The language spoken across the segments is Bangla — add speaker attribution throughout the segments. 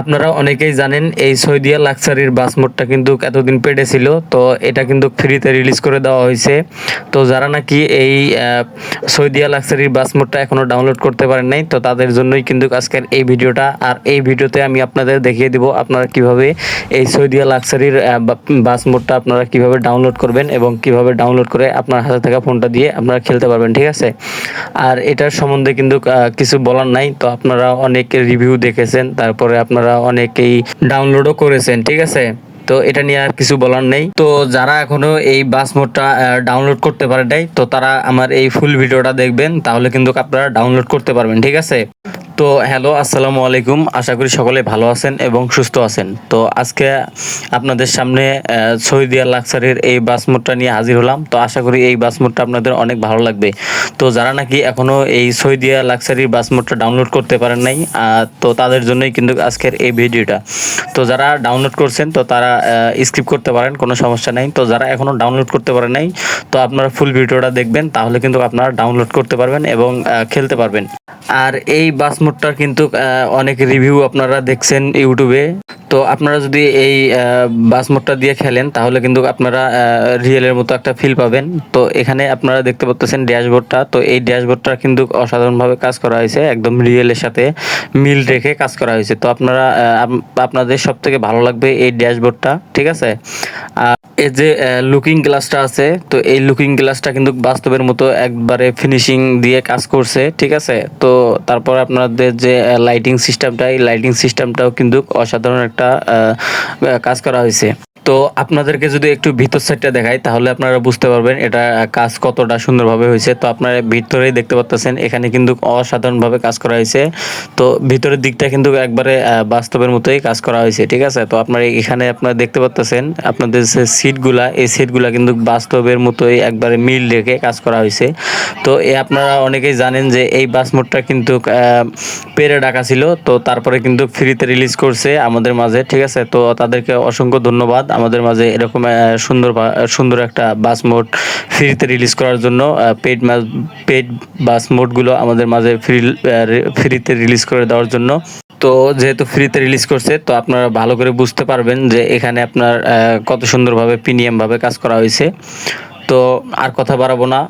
Speaker 1: আপনারা অনেকেই জানেন এই সৌদিয়া লাক্সারির বাস মোডটা কিন্তু এতদিন পেডে ছিল, তো এটা কিন্তু ফ্রিতে রিলিজ করে দেওয়া হয়েছে। তো যারা নাকি এই সৌদিয়া লাক্সারির বাস মোডটা এখনও ডাউনলোড করতে পারেন নাই, তো তাদের জন্যই কিন্তু আজকের এই ভিডিওটা। আর এই ভিডিওতে আমি আপনাদের দেখিয়ে দিব আপনারা কীভাবে এই সৌদিয়া লাক্সারির বাস মোডটা আপনারা কীভাবে ডাউনলোড করবেন এবং কীভাবে ডাউনলোড করে আপনার হাতে থাকা ফোনটা দিয়ে আপনারা খেলতে পারবেন, ঠিক আছে? আর এটার সম্বন্ধে কিন্তু কিছু বলার নাই, তো আপনারা অনেক রিভিউ দেখেছেন, তারপরে আপনারা অনেকেই ডাউনলোডও করেছেন, ঠিক আছে? তো এটা নিয়ে আর কিছু বলার নেই। তো যারা এখনও এই বাস মোডটা ডাউনলোড করতে পারে নাই, তো তারা আমার এই ফুল ভিডিওটা দেখবেন, তাহলে কিন্তু আপনারা ডাউনলোড করতে পারবেন, ঠিক আছে? তো হ্যালো, আসসালামু আলাইকুম। আশা করি সকলে ভালো আছেন এবং সুস্থ আছেন। তো আজকে আপনাদের সামনে সৌদিয়া লাক্সারির এই বাস মোডটা নিয়ে হাজির হলাম। তো আশা করি এই বাস মোডটা আপনাদের অনেক ভালো লাগবে। তো যারা নাকি এখনও এই সৌদিয়া লাক্সারির বাস মোডটা ডাউনলোড করতে পারেন নাই তো তাদের জন্যই কিন্তু আজকের এই ভিডিওটা। তো যারা ডাউনলোড করছেন, তো তারা স্কিপ করতে পারেন, কোনো সমস্যা নাই। তো যারা এখনও ডাউনলোড করতে পারেন নাই, তো আপনারা ফুল ভিডিওটা দেখবেন, তাহলে কিন্তু আপনারা ডাউনলোড করতে পারবেন এবং খেলতে পারবেন। আর এই বাস মোডটার কিন্তু অনেক রিভিউ আপনারা দেখছেন ইউটিউবে। তো আপনারা যদি এই বাস মোডটা দিয়ে খেলেন, তাহলে কিন্তু আপনারা রিয়েলের মতো একটা ফিল পাবেন। তো এখানে আপনারা দেখতে পাচ্ছেন ড্যাশবোর্ডটা। তো এই ড্যাশবোর্ডটা কিন্তু অসাধারণভাবে কাজ করা হয়েছে, একদম রিয়েলের সাথে মিল রেখে কাজ করা হয়েছে। তো আপনারা আপনাদের সব থেকে ভালো লাগবে এই ড্যাশবোর্ডটা, ঠিক আছে? আর এই যে লুকিং গ্লাসটা আছে, তো এই লুকিং গ্লাসটা কিন্তু বাস্তবের মতো একবারে ফিনিশিং দিয়ে কাজ করছে, ঠিক আছে? তো তারপর আপনাদের যে লাইটিং সিস্টেমটা এই লাইটিং সিস্টেমটাও কিন্তু অসাধারণ একটা কাজ করা হয়েছে। তো আপনাদেরকে যদি একটু ভিতর সাইডটা দেখাই, তাহলে আপনারা বুঝতে পারবেন এটা কাজ কতটা সুন্দরভাবে হয়েছে। তো আপনারা ভিতরেই দেখতে পাচ্ছেন এখানে কিন্তু অসাধারণভাবে কাজ করা হয়েছে। তো ভিতরের দিকটা কিন্তু একবারে বাস্তবের মতোই কাজ করা হয়েছে, ঠিক আছে? তো আপনারা এখানে আপনারা দেখতে পাচ্ছেন আপনাদের যে সিটগুলা এই সিটগুলা কিন্তু বাস্তবের মতোই একবারে মিল রেখে কাজ করা হয়েছে। তো এ আপনারা অনেকেই জানেন যে এই বাস মোডটা কিন্তু পেরে ডাকা ছিল। তো তারপরে কিন্তু ফ্রিতে রিলিজ করছে আমাদের মাঝে, ঠিক আছে? তো তাদেরকে অসংখ্য ধন্যবাদ। আমাদের মাঝে এরকম সুন্দর সুন্দর একটা বাস মোড ফ্রিতে রিলিজ করার জন্য পেড পেড বাস মোডগুলো আমাদের মাঝে ফ্রি ফ্রিতে রিলিজ করে দেওয়ার জন্য। তো যেহেতু ফ্রিতে রিলিজ করছে, তো আপনারা ভালো করে বুঝতে পারবেন যে এখানে আপনার কত সুন্দরভাবে প্রিমিয়ামভাবে কাজ করা হয়েছে। তো আর কথা বাড়াবো না।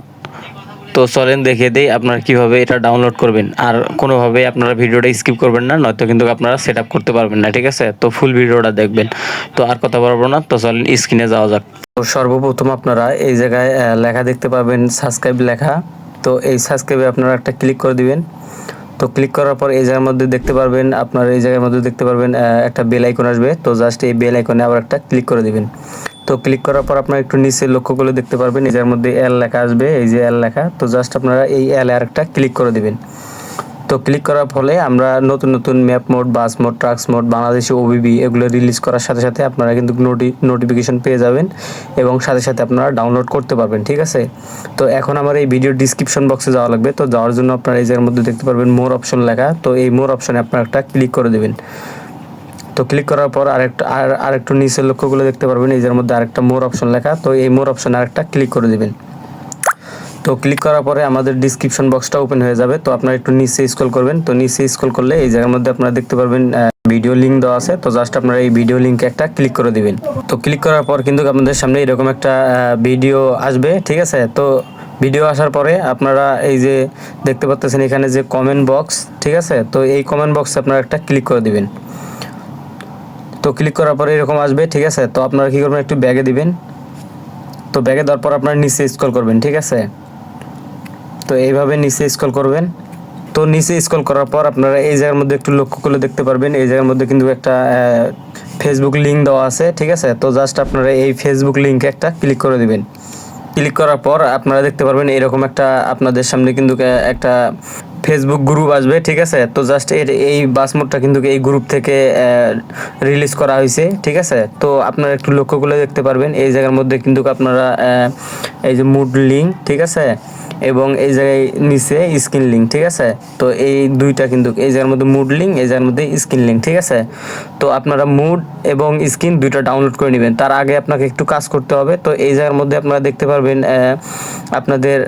Speaker 1: তো চলেন দেখিয়ে দেই আপনারা কীভাবে এটা ডাউনলোড করবেন। আর কোনোভাবে আপনারা ভিডিওটা স্কিপ করবেন না, নয়তো কিন্তু আপনারা সেট করতে পারবেন না, ঠিক আছে? তো ফুল ভিডিওটা দেখবেন। তো আর কথা বলব না, তো চলেন স্ক্রিনে যাওয়া যাক। তো সর্বপ্রথম আপনারা এই জায়গায় লেখা দেখতে পাবেন সাবস্ক্রাইব লেখা। তো এই সাবস্ক্রাইবে আপনারা একটা ক্লিক করে দিবেন। তো ক্লিক করার পর এই জায়গার মধ্যে দেখতে পারবেন, আপনার এই জায়গার মধ্যে দেখতে পারবেন একটা বেল আইকন আসবে। তো জাস্ট এই বেল আইকনে আবার একটা ক্লিক করে দিবেন। তো ক্লিক করার পর আপনারা একটু নিচে লক্ষ্য করে দেখতে পারবেন। এই মধ্যে এল লেখা আসবে, এই যে এল লেখা। তো জাস্ট আপনারা এই এল আর একটা ক্লিক করে দিবেন। তো ক্লিক করার ফলে আমরা নতুন নতুন map mod bus mod trucks mod Bangladeshi OBB এগুলো রিলিজ করার সাথে সাথে আপনারা কিন্তু নোটি নোটিফিকেশন পেয়ে যাবেন এবং সাথে সাথে আপনারা ডাউনলোড করতে পারবেন, ঠিক আছে? তো এখন আমার এই ভিডিও ডিসক্রিপশন বক্সে যাওয়া লাগবে। তো যাওয়ার জন্য আপনারা এই জায়গার মধ্যে দেখতে পারবেন মোর অপশন লেখা। তো এই মোর অপশনে আপনারা একটা ক্লিক করে দেবেন। তো ক্লিক করার পর আরেকটা, আর আরেকটু নিচের লক্ষ্যগুলো দেখতে পারবেন। এই যার মধ্যে আরেকটা মোর অপশন লেখা, তো এই মোর অপশন আরেকটা ক্লিক করে দেবেন। তো ক্লিক করার পরে আমাদের ডিসক্রিপশন বক্সটা ওপেন হয়ে যাবে। তো আপনারা একটু নিচে স্ক্রল করবেন। তো নিচে স্ক্রল করলে এই জায়গার মধ্যে আপনারা দেখতে পারবেন ভিডিও লিঙ্ক দেওয়া আছে। তো জাস্ট আপনারা এই ভিডিও লিঙ্কে একটা ক্লিক করে দিবেন। তো ক্লিক করার পর কিন্তু আপনাদের সামনে এরকম একটা ভিডিও আসবে, ঠিক আছে? তো ভিডিও আসার পরে আপনারা এই যে দেখতে পাচ্ছেন এখানে যে কমেন্ট বক্স ঠিক আছে? তো এই কমেন্ট বক্সে আপনারা একটা ক্লিক করে দিবেন। তো ক্লিক করার পরে এরকম আসবে, ঠিক আছে? তো আপনারা কী করবেন? একটু ব্যাগে দিবেন। তো ব্যাগে দেওয়ার পর আপনারা নিচে স্ক্রল করবেন, ঠিক আছে? তো এইভাবে নিচে স্ক্রল করবেন। তো নিচে স্কল করার পর আপনারা এই জায়গার মধ্যে একটু লক্ষ্য করলে দেখতে পারবেন, এই জায়গার মধ্যে কিন্তু একটা ফেসবুক লিঙ্ক দেওয়া আছে, ঠিক আছে? তো জাস্ট আপনারা এই ফেসবুক লিঙ্কে একটা ক্লিক করে দিবেন। ক্লিক করার পর আপনারা দেখতে পারবেন এরকম একটা আপনাদের সামনে কিন্তু একটা ফেসবুক গ্রুপ আসবে, ঠিক আছে? তো জাস্ট এর এই বাস মোডটা কিন্তু এই গ্রুপ থেকে রিলিজ করা হয়েছে, ঠিক আছে? তো আপনারা একটু লক্ষ্য করলে দেখতে পারবেন, এই জায়গার মধ্যে কিন্তু আপনারা এই যে মুড লিঙ্ক ঠিক আছে? এবং এই জায়গায় নিচে স্ক্রিন লিঙ্ক ঠিক আছে? তো এই দুইটা কিন্তু, এই জায়গার মধ্যে মুড লিঙ্ক এই জায়গার মধ্যে স্ক্রিন লিঙ্ক ঠিক আছে? তো আপনারা মুড এবং স্ক্রিন দুইটা ডাউনলোড করে নেবেন। তার আগে আপনাকে একটু কাজ করতে হবে। তো এই জায়গার মধ্যে আপনারা দেখতে পারবেন আপনাদের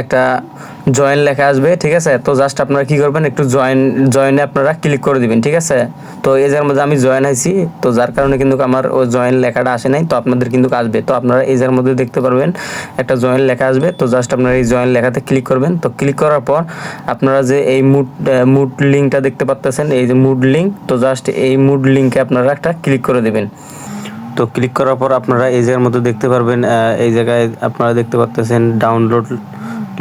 Speaker 1: একটা জয়েন লেখা আসবে, ঠিক আছে? তো জাস্ট আপনারা কি করবেন, একটু জয়েন জয়েনে আপনারা ক্লিক করে দিবেন, ঠিক আছে? তো এই জায়গার মধ্যে আমি জয়েন হয়েছি তো যার কারণে কিন্তু আমার ওই জয়েন লেখাটা আসে নাই, তো আপনাদের কিন্তু আসবে। তো আপনারা এই জায়গার মধ্যে দেখতে পারবেন, একটা জয়েন লেখা আসবে, তো জাস্ট আপনারা এই জয়েন লেখাতে ক্লিক করবেন। তো ক্লিক করার পর আপনারা যে এই মুড মুড লিঙ্কটা দেখতে পাচ্তেছেন এই যে মুড লিঙ্ক তো জাস্ট এই মুড লিঙ্কে আপনারা একটা ক্লিক করে দিবেন। তো ক্লিক করার পর আপনারা এই জায়গার মধ্যে দেখতে পারবেন এই জায়গায় আপনারা দেখতে পাচ্তেছেন ডাউনলোড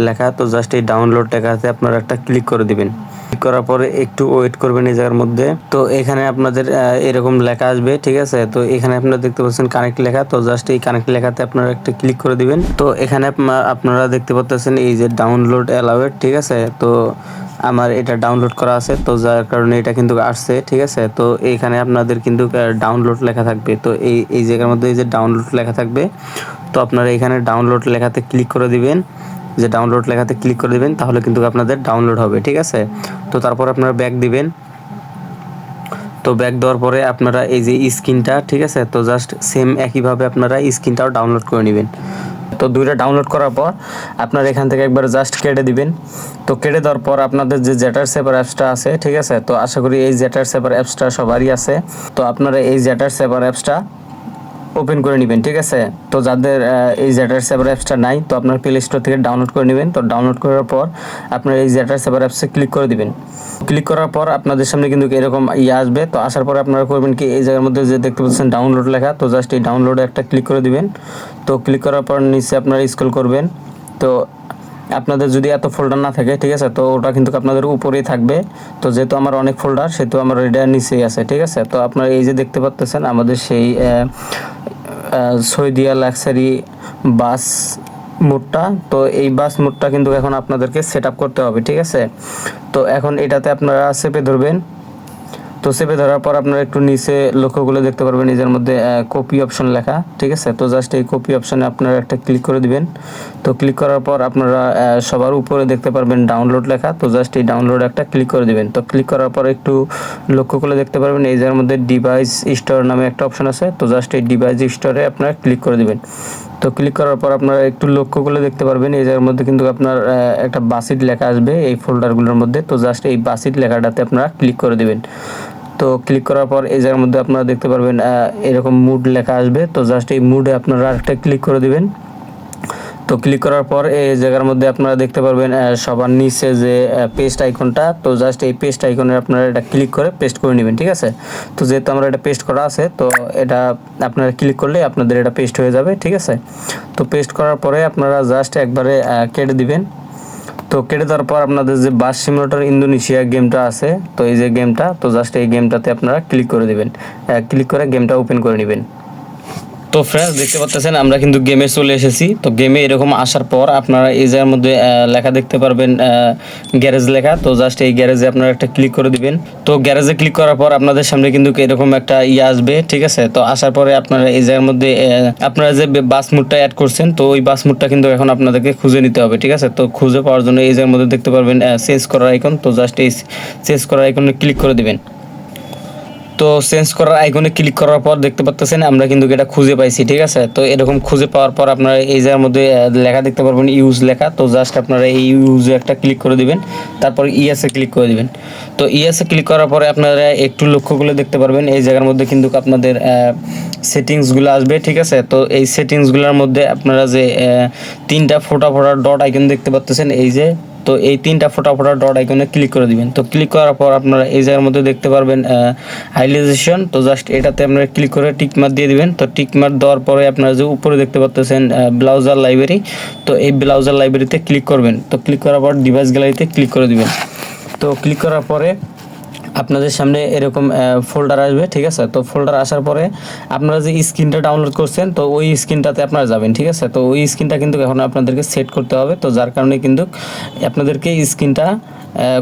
Speaker 1: লেখা, তো জাস্ট এই ডাউনলোড লেখাতে আপনারা একটা ক্লিক করে দিবেন। ক্লিক করার পরে একটু ওয়েট করবেন এই জায়গার মধ্যে। তো এখানে আপনাদের এরকম লেখা আসবে, ঠিক আছে? তো এখানে আপনারা দেখতে পাচ্ছেন কানেক্ট লেখা, তো জাস্ট এই কানেক্ট লেখাতে আপনারা একটা ক্লিক করে দিবেন। তো এখানে আপনারা দেখতে পাচ্ছেন এই যে ডাউনলোড অ্যালাউড ঠিক আছে? তো আমার এটা ডাউনলোড করা আছে, তো যার কারণে এটা কিন্তু আসছে, ঠিক আছে? তো এইখানে আপনাদের কিন্তু ডাউনলোড লেখা থাকবে। তো এই এই জায়গার মধ্যে এই যে ডাউনলোড লেখা থাকবে, তো আপনারা এখানে ডাউনলোড লেখাতে ক্লিক করে দিবেন। যে ডাউনলোড লেখাতে ক্লিক করে দিবেন, তাহলে কিন্তু আপনাদের ডাউনলোড হবে, ঠিক আছে? তো তারপর আপনারা ব্যাক দিবেন। তো ব্যাক দেওয়ার পরে আপনারা এই যে স্ক্রিনটা, ঠিক আছে? তো জাস্ট সেম একইভাবে আপনারা স্ক্রিনটাও ডাউনলোড করে নেবেন। তো দুইটা ডাউনলোড করার পর আপনারা এখান থেকে একবার জাস্ট কেটে দিবেন। তো কেটে দেওয়ার পর আপনাদের যে জ্যাটার সেপার অ্যাপসটা আছে, ঠিক আছে? তো আশা করি এই জ্যাটার সেভার অ্যাপসটা সবারই আছে। তো আপনারা এই জ্যাটার সেভার অ্যাপসটা ওপেন করে নেবেন, ঠিক আছে? তো যাদের এই জেটার সেভার অ্যাপসটা নাই, তো আপনার প্লে স্টোর থেকে ডাউনলোড করে নেবেন। তো ডাউনলোড করার পর আপনার এই জেটার সেভার অ্যাপসে ক্লিক করে দিবেন। ক্লিক করার পর আপনাদের সামনে কিন্তু এরকম ইয়ে আসবে। তো আসার পরে আপনারা করবেন কি, এই জায়গার মধ্যে যে দেখতে পাচ্ছেন ডাউনলোড লেখা, তো জাস্ট এই ডাউনলোডে একটা ক্লিক করে দিবেন। তো ক্লিক করার পর নিচে আপনারা স্ক্রল করবেন। তো আপনাদের যদি এত ফোল্ডার না থাকে, ঠিক আছে? তো ওটা কিন্তু আপনাদের উপরেই থাকবে। তো যেহেতু আমার অনেক ফোল্ডার সেহেতু আমার এটা নিচেই আছে, ঠিক আছে? তো আপনারা এই যে দেখতে পাচ্তেছেন, আমাদের সেই সৈদিয়া লাক্সারি বাস মোডটা, তো এই বাস মোডটা কিন্তু এখন আপনাদেরকে সেট করতে হবে, ঠিক আছে? তো এখন এটাতে আপনারা চেপে ধরবেন। তো চেপে ধরার পর আপনারা একটু নিচে লক্ষ্য করলে দেখতে পারবেন, নিজের মধ্যে কপি অপশন লেখা, ঠিক আছে? তো জাস্ট এই কপি অপশনে আপনারা একটা ক্লিক করে দিবেন। তো ক্লিক করার পর আপনারা সবার উপরে দেখতে পারবেন ডাউনলোড লেখা, তো জাস্ট এই ডাউনলোড একটা ক্লিক করে দিবেন। তো ক্লিক করার পর একটু লক্ষ্য করলে দেখতে পারবেন, এই যার মধ্যে ডিভাইস স্টোর নামে একটা অপশন আছে, তো জাস্ট এই ডিভাইস স্টোরে আপনারা ক্লিক করে দিবেন। তো ক্লিক করার পর আপনারা একটু লক্ষ্য করলে দেখতে পারবেন, এই জায়গার মধ্যে কিন্তু আপনার একটা বাসিট লেখা আসবে এই ফোল্ডারগুলোর মধ্যে, তো জাস্ট এই বাসিট লেখাটাতে আপনারা ক্লিক করে দিবেন। তো ক্লিক করার পর এই জায়গার মধ্যে আপনারা দেখতে পারবেন এরকম মুড লেখা আসবে। তো জাস্ট এই মুডে আপনারা একটা ক্লিক করে দিবেন। তো ক্লিক করার পর এই জায়গার মধ্যে আপনারা দেখতে পারবেন সবার নিচে যে পেস্ট আইকনটা তো জাস্ট এই পেস্ট আইকনে আপনারা এটা ক্লিক করে পেস্ট করে নেবেন, ঠিক আছে? তো যেহেতু আমরা এটা পেস্ট করা আছে, তো এটা আপনারা ক্লিক করলে আপনাদের এটা পেস্ট হয়ে যাবে, ঠিক আছে? তো পেস্ট করার পরে আপনারা জাস্ট একবারে কেটে দিবেন। তো কেটে দেওয়ার পর আপনাদের যে বাস সিমুলেটর ইন্দোনেশিয়া গেমটা আছে, তো এই যে গেমটা, তো জাস্ট এই গেমটাতে আপনারা ক্লিক করে দেবেন। ক্লিক করে গেমটা ওপেন করে নেবেন। তো ফ্রেন্ডস দেখতে পাচ্ছেন আমরা কিন্তু গেমে চলে এসেছি। তো গেমে এরকম আসার পর আপনারা এই জায়গার মধ্যে লেখা দেখতে পারবেন গ্যারেজ লেখা। তো জাস্ট এই গ্যারেজে আপনারা একটা ক্লিক করে দিবেন। তো গ্যারেজে ক্লিক করার পর আপনাদের সামনে কিন্তু এরকম একটা ইয়ে আসবে, ঠিক আছে? তো আসার পরে আপনারা এই মধ্যে আপনারা যে বাস মুডটা অ্যাড করছেন, তো ওই বাস মুডটা কিন্তু এখন আপনাদেরকে খুঁজে নিতে হবে, ঠিক আছে? তো খুঁজে পাওয়ার জন্য এই মধ্যে দেখতে পারবেন চেঞ্জ করার আইকন তো জাস্ট এই চেঞ্জ করার আইকনে ক্লিক করে দিবেন। তো চেঞ্জ করার আইকনে ক্লিক করার পর দেখতে পাচ্ছেন আমরা কিন্তু এটা খুঁজে পাইছি, ঠিক আছে? তো এরকম খুঁজে পাওয়ার পর আপনারা এই জায়গার মধ্যে লেখা দেখতে পারবেন ইউজ লেখা। তো জাস্ট আপনারা এই ইউজে একটা ক্লিক করে দিবেন, তারপর ইএসএ ক্লিক করে দিবেন। তো ইএসএ ক্লিক করার পরে আপনারা একটু লক্ষ্য করলে দেখতে পারবেন, এই জায়গার মধ্যে কিন্তু আপনাদের সেটিংসগুলো আসবে, ঠিক আছে? তো এই সেটিংসগুলোর মধ্যে আপনারা যে তিনটা ফোটা ফোটা ডট আইকন দেখতে পাচ্ছেন এই যে তো এই তিনটা ফোটা ফোটা ডট আইকনে ক্লিক করে দিবেন। তো ক্লিক করার পর আপনারা এই জায়গার মধ্যে দেখতে পারবেন হাইলাইজেশন তো জাস্ট এটাতে আপনারা ক্লিক করে টিক মার্ক দিয়ে দিবেন। তো টিক মার্ক দেওয়ার পরে আপনারা যে উপরে দেখতে পাচ্ছেন ব্লাউজার লাইব্রেরি তো এই ব্লাউজার লাইব্রেরিতে ক্লিক করবেন। তো ক্লিক করার পর ডিভাইস গ্যালারিতে ক্লিক করে দিবেন। তো ক্লিক করার পরে আপনাদের সামনে এরকম ফোল্ডার আসবে, ঠিক আছে? তো ফোল্ডার আসার পরে আপনারা যে স্ক্রিনটা ডাউনলোড করছেন, তো ওই স্ক্রিনটাতে আপনারা যাবেন, ঠিক আছে? তো ওই স্ক্রিনটা কিন্তু এখন আপনাদেরকে সেট করতে হবে, তো যার কারণে কিন্তু আপনাদেরকে স্ক্রিনটা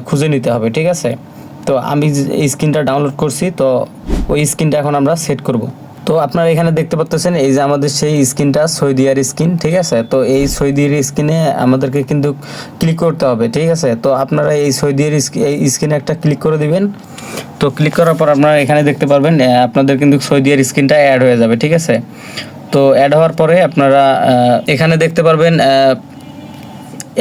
Speaker 1: খুঁজে নিতে হবে, ঠিক আছে? তো আমি স্ক্রিনটা ডাউনলোড করছি, তো ওই স্ক্রিনটা এখন আমরা সেট করব। তো আপনারা এখানে দেখতে পাচ্ছেন এই যে আমাদের সেই স্ক্রিনটা সৌদিয়ার স্ক্রিন ঠিক আছে? তো এই সৌদিয়ার স্ক্রিনে আমাদেরকে কিন্তু ক্লিক করতে হবে, ঠিক আছে? তো আপনারা এই সৌদিয়ার এই স্ক্রিনে একটা ক্লিক করে দিবেন। তো ক্লিক করার পর আপনারা এখানে দেখতে পারবেন আপনাদের কিন্তু সৌদিয়ার স্ক্রিনটা অ্যাড হয়ে যাবে, ঠিক আছে? তো অ্যাড হওয়ার পরে আপনারা এখানে দেখতে পারবেন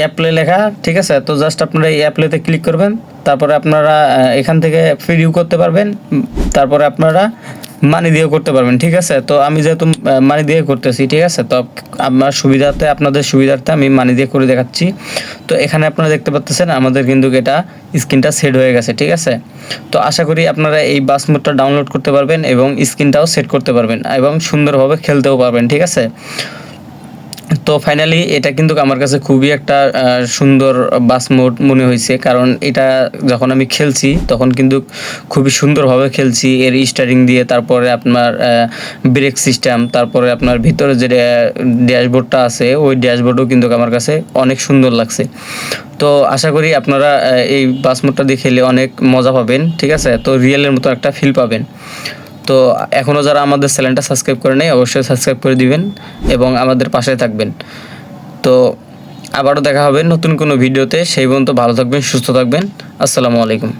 Speaker 2: অ্যাপ্লে লেখা, ঠিক আছে? তো জাস্ট আপনারা এই অ্যাপ্লেতে ক্লিক করবেন, তারপরে আপনারা এখান থেকে ফ্রিও করতে পারবেন তারপরে আপনারা মানি দিয়ে করতে পারবেন, ঠিক আছে? তো আমি যেহেতু মানি দিয়ে করতেছি, ঠিক আছে? তো আমার সুবিধাতে, আপনাদের সুবিধার্থে আমি মানি দিয়ে করে দেখাচ্ছি। তো এখানে আপনারা দেখতে পাচ্ছেন আমাদের কিন্তু এটা স্ক্রিনটা সেট হয়ে গেছে, ঠিক আছে? তো আশা করি আপনারা এই বাস মোডটা ডাউনলোড করতে পারবেন এবং স্ক্রিনটাও সেট করতে পারবেন এবং সুন্দরভাবে খেলতেও পারবেন, ঠিক আছে? তো ফাইনালি এটা কিন্তু আমার কাছে খুবই একটা সুন্দর বাস মোড মনে হয়েছে। কারণ এটা যখন আমি খেলছি, তখন কিন্তু খুবই সুন্দরভাবে খেলছি। এর স্টারিং দিয়ে, তারপরে আপনার ব্রেক সিস্টেম তারপরে আপনার ভিতরে যে ড্যাশবোর্ডটা আছে, ওই ড্যাশবোর্ডও কিন্তু আমার কাছে অনেক সুন্দর লাগছে। তো আশা করি আপনারা এই বাস মোডটা দিয়ে খেলে অনেক মজা পাবেন, ঠিক আছে? তো রিয়েলের মতো একটা ফিল পাবেন। তো এখনও যারা আমাদের চ্যানেলটা সাবস্ক্রাইব করে নেই, অবশ্যই সাবস্ক্রাইব করে দিবেন এবং আমাদের পাশে থাকবেন। তো আবারও দেখা হবে নতুন কোনো ভিডিওতে। সেই পর্যন্ত ভালো থাকবেন, সুস্থ থাকবেন। আসসালামু আলাইকুম।